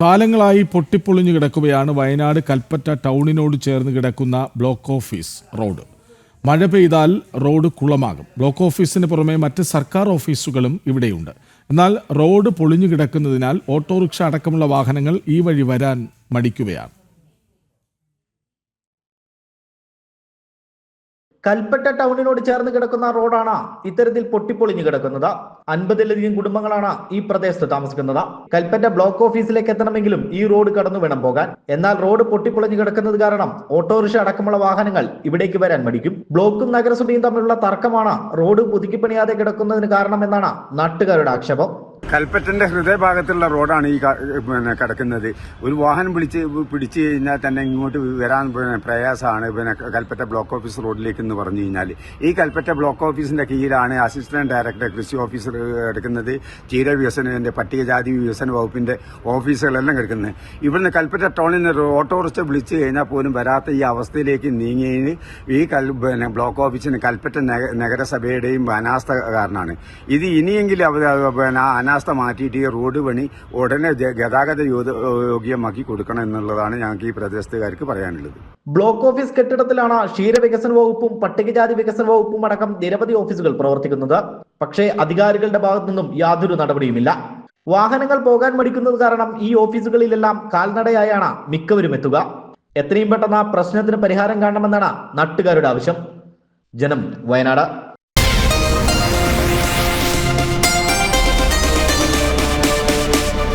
കാലങ്ങളായി പൊട്ടിപ്പൊളിഞ്ഞു കിടക്കുകയാണ് വയനാട് കൽപ്പറ്റ ടൗണിനോട് ചേർന്ന് കിടക്കുന്ന ബ്ലോക്ക് ഓഫീസ് റോഡ്. മഴ പെയ്താൽ റോഡ് കുളമാകും. ബ്ലോക്ക് ഓഫീസിന് പുറമെ മറ്റ് സർക്കാർ ഓഫീസുകളും ഇവിടെയുണ്ട്. എന്നാൽ റോഡ് പൊളിഞ്ഞു കിടക്കുന്നതിനാൽ ഓട്ടോറിക്ഷ അടക്കമുള്ള വാഹനങ്ങൾ ഈ വഴി വരാൻ മടിക്കുകയാണ്. കൽപ്പറ്റ ടൗണിനോട് ചേർന്ന് കിടക്കുന്ന റോഡാണ് ഇത്തരത്തിൽ പൊട്ടിപ്പൊളിഞ്ഞു കിടക്കുന്നത്. അൻപതിലധികം കുടുംബങ്ങളാണ് ഈ പ്രദേശത്ത് താമസിക്കുന്നത്. കൽപ്പറ്റ ബ്ലോക്ക് ഓഫീസിലേക്ക് എത്തണമെങ്കിലും ഈ റോഡ് കടന്നു വേണം പോകാൻ. എന്നാൽ റോഡ് പൊട്ടിപ്പൊളിഞ്ഞു കിടക്കുന്നത് കാരണം ഓട്ടോറിക്ഷ അടക്കമുള്ള വാഹനങ്ങൾ ഇവിടേക്ക് വരാൻ മടിക്കും. ബ്ലോക്കും നഗരസഭയും തമ്മിലുള്ള തർക്കമാണ് റോഡ് പുതുക്കിപ്പണിയാതെ കിടക്കുന്നതിന് കാരണമെന്നാണ് നാട്ടുകാരുടെ ആക്ഷേപം. കൽപ്പറ്റന്റെ ഹൃദയഭാഗത്തുള്ള റോഡാണ് ഈ പിന്നെ കിടക്കുന്നത്. ഒരു വാഹനം പിടിച്ച് പിടിച്ചു കഴിഞ്ഞാൽ തന്നെ ഇങ്ങോട്ട് വരാൻ പിന്നെ പ്രയാസമാണ്. പിന്നെ കൽപ്പറ്റ ബ്ലോക്ക് ഓഫീസ് റോഡിലേക്ക് എന്ന് പറഞ്ഞു കഴിഞ്ഞാൽ. ഈ കൽപ്പറ്റ ബ്ലോക്ക് ഓഫീസിന്റെ കീഴിലാണ് അസിസ്റ്റന്റ് ഡയറക്ടർ കൃഷി ഓഫീസർ എടുക്കുന്നത്. തീര വികസനത്തിന്റെ പട്ടികജാതി വികസന വകുപ്പിന്റെ ഓഫീസുകളെല്ലാം കിടക്കുന്നത് ഇവിടുന്ന് കൽപ്പറ്റ ടൗണിൽ നിന്ന് ഓട്ടോറിക്ഷ വിളിച്ചു കഴിഞ്ഞാൽ പോലും വരാത്ത ഈ അവസ്ഥയിലേക്ക് നീങ്ങിയതിന് ഈ പിന്നെ ബ്ലോക്ക് ഓഫീസിന് കൽപ്പറ്റ നഗരസഭയുടെയും അനാസ്ഥ കാരണമാണ്. ഇത് ഇനിയെങ്കിലും അവർ പിന്നെ ആ അനാസ്ഥ മാറ്റിയിട്ട് ഈ റോഡ് പണി ഉടനെ ഗതാഗത യോഗ്യമാക്കി കൊടുക്കണം എന്നുള്ളതാണ് ഞങ്ങൾക്ക് ഈ പ്രദേശത്തുകാർക്ക് പറയാനുള്ളത്. ബ്ലോക്ക് ഓഫീസ് കെട്ടിടത്തിലാണ് ക്ഷീരവികസന വകുപ്പും പട്ടികജാതി വികസന വകുപ്പും അടക്കം നിരവധി ഓഫീസുകൾ പ്രവർത്തിക്കുന്നത്. പക്ഷേ അധികാരികളുടെ ഭാഗത്തു നിന്നും യാതൊരു നടപടിയുമില്ല. വാഹനങ്ങൾ പോകാൻ മടിക്കുന്നത് കാരണം ഈ ഓഫീസുകളിലെല്ലാം കാൽനടയായാണ് മിക്കവരും എത്തുക. എത്രയും പെട്ടെന്ന് പ്രശ്നത്തിന് പരിഹാരം കാണണമെന്നാണ് നാട്ടുകാരുടെ ആവശ്യം. ജനം വയനാട്.